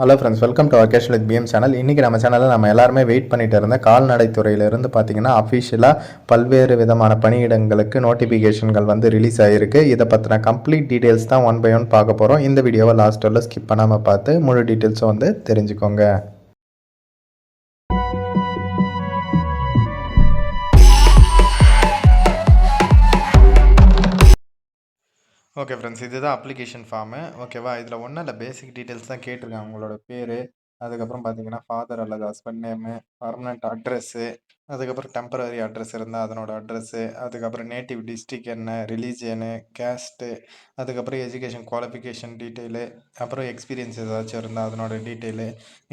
Hello friends welcome to Akesh with PM channel இன்றைக்கி நம்ம சேனலில் நம்ம எல்லாருமே வெயிட் பண்ணிட்டு இருந்த கால்நடைத்துறையிலிருந்து பார்த்தீங்கன்னா அஃபிஷியலாக பல்வேறு விதமான பணியிடங்களுக்கு நோட்டிஃபிகேஷன்கள் வந்து ரிலீஸ் ஆகிருக்கு இதை பற்றின கம்ப்ளீட் டீட்டெயில்ஸ் தான் ஒன் பை ஒன் பார்க்க போகிறோம் இந்த வீடியோவை லாஸ்ட் ஸ்கிப் பண்ணாமல் பார்த்து முழு டீட்டெயில்ஸும் வந்து தெரிஞ்சுக்கோங்க. ஓகே ஃப்ரெண்ட்ஸ் இதுதான் அப்ளிகேஷன் ஃபார்மு ஓகேவா இதில் ஒன்றும் இல்லை. பேசிக் டீட்டெயில்ஸ் தான் கேட்டிருக்காங்க. உங்களோட பேர் அதுக்கப்புறம் பார்த்தீங்கன்னா ஃபாதர் அல்லது ஹஸ்பண்ட் நேமு பர்மனெண்ட் அட்ரஸ்ஸு அதுக்கப்புறம் டெம்பரரி அட்ரஸ் இருந்தால் அதனோட அட்ரஸ்ஸு அதுக்கப்புறம் நேட்டிவ் டிஸ்ட்ரிக் என்ன ரிலீஜியனு கேஸ்ட்டு அதுக்கப்புறம் எஜுகேஷன் குவாலிஃபிகேஷன் டீட்டெயிலு அப்புறம் எக்ஸ்பீரியன்ஸ் ஏதாச்சும் இருந்தால் அதனோட டீட்டெயிலு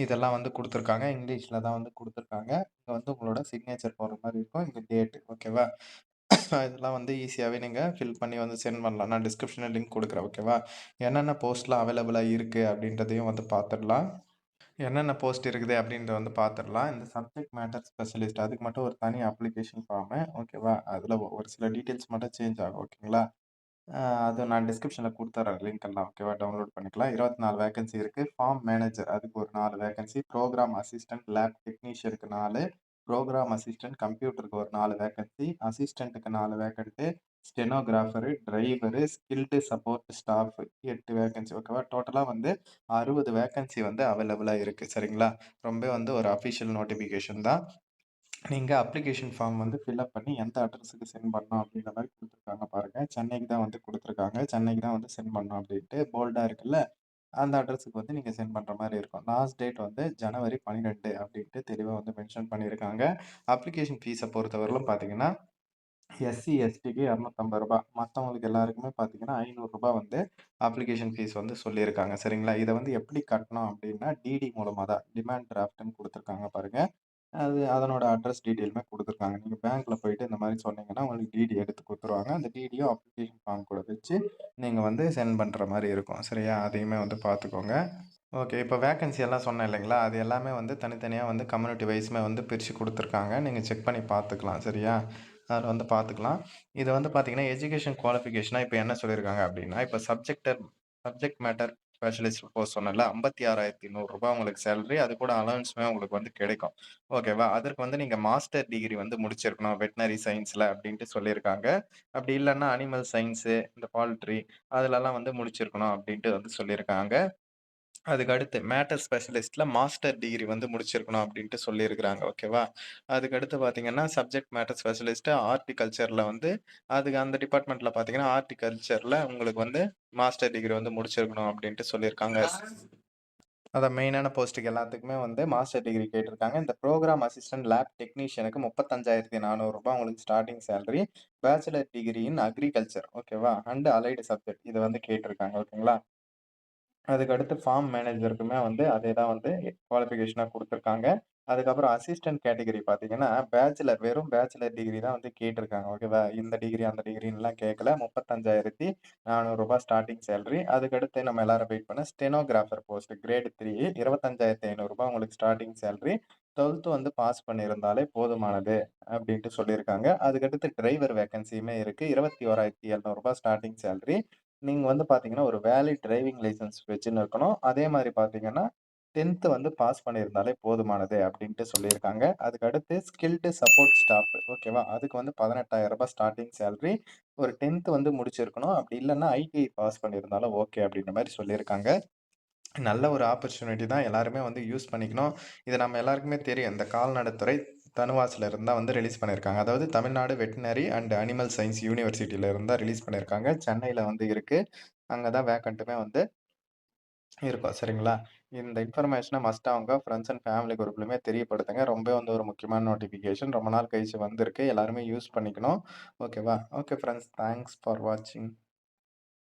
இதெல்லாம் வந்து கொடுத்துருக்காங்க. இங்கிலீஷில் தான் வந்து கொடுத்துருக்காங்க. இங்கே வந்து உங்களோட சிக்னேச்சர் போடுற மாதிரி இருக்கும். இங்கே டேட்டு ஓகேவா இதெல்லாம் வந்து ஈஸியாகவே நீங்கள் ஃபில் பண்ணி வந்து சென்ட் பண்ணலாம். நான் டிஸ்கிரிப்ஷனில் லிங்க் கொடுக்குறேன் ஓகேவா என்னென்ன போஸ்ட்லாம் அவைலபிளாக இருக்குது அப்படின்றதையும் வந்து பார்த்துடலாம் என்னென்ன போஸ்ட் இருக்குது அப்படின்றத வந்து பார்த்துடலாம் இந்த சப்ஜெக்ட் மேட்டர் ஸ்பெஷலிஸ்ட் அதுக்கு மட்டும் ஒரு தனி அப்ளிகேஷன் ஃபார்மு ஓகேவா அதில் ஒரு சில டீட்டெயில்ஸ் மட்டும் சேஞ்ச் ஆகும் ஓகேங்களா அது நான் டிஸ்கிரிப்ஷனில் கொடுத்துட்றேன் லிங்க் எல்லாம் ஓகேவா டவுன்லோட் பண்ணிக்கலாம். இருபத்தி நாலு வேகன்சி இருக்குது ஃபார்ம் மேனேஜர் அதுக்கு ஒரு நாலு வேகன்சி ப்ரோக்ராம் அசிஸ்டன்ட் லேப் டெக்னீஷியனுக்கு நாலு. ப்ரோக்ராம் அசிஸ்டன்ட் கம்ப்யூட்டருக்கு ஒரு நாலு வேக்கன்சி அசிஸ்டண்ட்டுக்கு நாலு vacant stenographer driver skilled support staff எட்டு வேகன்சி ஓகேவா டோட்டலாக வந்து அறுபது வேகன்சி வந்து அவைலபிளாக இருக்குது சரிங்களா? ரொம்ப வந்து ஒரு அஃபிஷியல் நோட்டிஃபிகேஷன் தான். நீங்கள் அப்ளிகேஷன் ஃபார்ம் வந்து ஃபில்அப் பண்ணி எந்த அட்ரஸுக்கு சென்ட் பண்ணோம் அப்படின்ற மாதிரி கொடுத்துருக்காங்க பாருங்கள் சென்னைக்கு தான் வந்து கொடுத்துருக்காங்க. சென்னைக்கு தான் வந்து சென்ட் பண்ணோம் அப்படின்ட்டு போல்டாக இருக்குல்ல? அந்த அட்ரஸுக்கு வந்து நீங்கள் சென்ட் பண்ணுற மாதிரி இருக்கும். லாஸ்ட் டேட் வந்து ஜனவரி பன்னிரெண்டு அப்படின்ட்டு தெளிவாக வந்து மென்ஷன் பண்ணியிருக்காங்க அப்ளிகேஷன் ஃபீஸை பொறுத்தவரையிலும் பார்த்தீங்கன்னா எஸ்சி எஸ்டிக்கு இரநூத்தம்பது ரூபா மற்றவங்களுக்கு எல்லாருக்குமே பார்த்தீங்கன்னா ஐநூறுரூபா வந்து அப்ளிகேஷன் ஃபீஸ் வந்து சொல்லியிருக்காங்க. சரிங்களா? இதை வந்து எப்படி கட்டணும் அப்படின்னா டிடி மூலமாக தான் டிமாண்ட் டிராஃப்ட்னு கொடுத்துருக்காங்க பாருங்கள் அது அதனோட அட்ரஸ் டீட்டெயிலுமே கொடுத்துருக்காங்க. நீங்கள் பேங்க்கில் போயிட்டு இந்த மாதிரி சொன்னீங்கன்னா உங்களுக்கு டிடி எடுத்து கொடுத்துருவாங்க. அந்த டிடியும் அப்ளிகேஷன் ஃபார்ம் கூட வச்சு நீங்கள் வந்து சென்ட் பண்ணுற மாதிரி இருக்கும். சரியா? அதையுமே வந்து பார்த்துக்கோங்க ஓகே இப்போ வேகன்சி எல்லாம் சொன்னேன் இல்லைங்களா? அது எல்லாமே வந்து தனித்தனியாக வந்து கம்யூனிட்டி வைஸுமே வந்து பிரித்து கொடுத்துருக்காங்க. நீங்கள் செக் பண்ணி பார்த்துக்கலாம் சரியா? அதில் வந்து பார்த்துக்கலாம் இது வந்து பார்த்தீங்கன்னா எஜுகேஷன் குவாலிஃபிகேஷனாக இப்போ என்ன சொல்லியிருக்காங்க அப்படின்னா இப்போ சப்ஜெக்டர் சப்ஜெக்ட் மேட்டர் ஸ்பெஷலிஸ்ட் போஸ்ட் சொன்னல ஐம்பத்தி ஆறாயிரத்தி நூறுரூபா உங்களுக்கு சேலரி அது கூட அலவன்ஸுமே உங்களுக்கு வந்து கிடைக்கும். ஓகேவா அதற்கு வந்து நீங்கள் மாஸ்டர் டிகிரி வந்து முடிச்சிருக்கணும் வெட்டினரி சயின்ஸில் அப்படின்ட்டு சொல்லியிருக்காங்க. அப்படி இல்லைன்னா அனிமல் சயின்ஸு இந்த பால்ட்ரி அதிலலாம் வந்து முடிச்சிருக்கணும் அப்படின்ட்டு வந்து சொல்லியிருக்காங்க. அதுக்கு அடுத்து மேட்டர் ஸ்பெஷலிஸ்ட்டில் மாஸ்டர் டிகிரி வந்து முடிச்சிருக்கணும் அப்படின்ட்டு சொல்லியிருக்கிறாங்க. ஓகேவா? அதுக்கு அடுத்து பார்த்தீங்கன்னா சப்ஜெக்ட் மேட்டர் ஸ்பெஷலிஸ்ட்டு ஹார்டிகல்ச்சரில் வந்து அதுக்கு அந்த டிபார்ட்மெண்ட்டில் பார்த்தீங்கன்னா ஹார்டிகல்ச்சரில் உங்களுக்கு வந்து மாஸ்டர் டிகிரி வந்து முடிச்சிருக்கணும் அப்படின்ட்டு சொல்லியிருக்காங்க. அதான் மெயினான போஸ்ட்டுக்கு எல்லாத்துக்குமே வந்து மாஸ்டர் டிகிரி கேட்டிருக்காங்க. இந்த ப்ரோக்ராம் அசிஸ்டன்ட் லேப் டெக்னீஷியனுக்கு முப்பத்தஞ்சாயிரத்தி நானூறுரூபா உங்களுக்கு starting salary bachelor degree in agriculture. ஓகேவா? அண்ட் அலைடு சப்ஜெக்ட் இது வந்து கேட்டிருக்காங்க. ஓகேங்களா? அதுக்கு அடுத்து ஃபார்ம் மேனேஜருக்குமே வந்து அதே தான் வந்து குவாலிஃபிகேஷனாக கொடுத்துருக்காங்க. அதுக்கப்புறம் அசிஸ்டன்ட் கேட்டகரி பார்த்தீங்கன்னா பேச்சுலர் வெறும் பேச்சுலர் டிகிரி தான் வந்து கேட்டிருக்காங்க. ஓகேவா இந்த டிகிரி அந்த டிகிரின்லாம் கேட்கல. முப்பத்தஞ்சாயிரத்தி நானூறுரூபா ஸ்டார்டிங் சேலரி அதுக்கடுத்து நம்ம எல்லாரும் வெயிட் பண்ண ஸ்டெனோகிராஃபர் போஸ்ட் கிரேட் த்ரீ இருபத்தஞ்சாயிரத்தி ஐநூறுரூபா உங்களுக்கு ஸ்டார்டிங் சேலரி டுவெல்த்து வந்து பாஸ் பண்ணியிருந்தாலே போதுமானது அப்படின்ட்டு சொல்லியிருக்காங்க. அதுக்கடுத்து டிரைவர் வேகன்சியுமே இருக்குது இருபத்தி ஓராயிரத்தி எழுநூறுபா ஸ்டார்டிங் சேலரி நீங்கள் வந்து பார்த்தீங்கன்னா ஒரு வேலிட் டிரைவிங் லைசன்ஸ் வச்சுன்னு இருக்கணும். அதே மாதிரி பார்த்தீங்கன்னா டென்த்து வந்து பாஸ் பண்ணியிருந்தாலே போதுமானது அப்படின்ட்டு சொல்லியிருக்காங்க. அதுக்கு அடுத்து ஸ்கில்டு சப்போர்ட் ஸ்டாஃப் ஓகேவா? அதுக்கு வந்து பதினெட்டாயிரம் ரூபாய் ஸ்டார்டிங் சேலரி ஒரு டென்த்து வந்து முடிச்சிருக்கணும். அப்படி இல்லைன்னா ஐடிஐ பாஸ் பண்ணியிருந்தாலும் ஓகே அப்படின்ற மாதிரி சொல்லியிருக்காங்க. நல்ல ஒரு ஆப்பர்ச்சுனிட்டி தான் எல்லாருமே வந்து யூஸ் பண்ணிக்கணும். இது நம்ம எல்லாருக்குமே தெரியும். இந்த கால்நடைத்துறை தனுவாசில் இருந்தால் வந்து ரிலீஸ் பண்ணியிருக்காங்க. அதாவது Tamil Nadu veterinary and animal science யூனிவர்சிட்டியில் இருந்தால் ரிலீஸ் பண்ணியிருக்காங்க. சென்னையில் வந்து இருக்குது அங்கே தான் வேக்கண்ட்டுமே வந்து இருக்கும். சரிங்களா? இந்த இன்ஃபர்மேஷனை மஸ்ட் அவங்க ஃப்ரெண்ட்ஸ் அண்ட் ஃபேமிலி குரூப்லையுமே தெரியப்படுத்துங்க. ரொம்ப வந்து ஒரு முக்கியமான நோட்டிஃபிகேஷன் ரொம்ப நாள் கழிச்சு வந்திருக்கு. எல்லாருமே யூஸ் பண்ணிக்கணும். ஓகேவா ஓகே ஃப்ரெண்ட்ஸ் தேங்க்ஸ் ஃபார் வாட்சிங்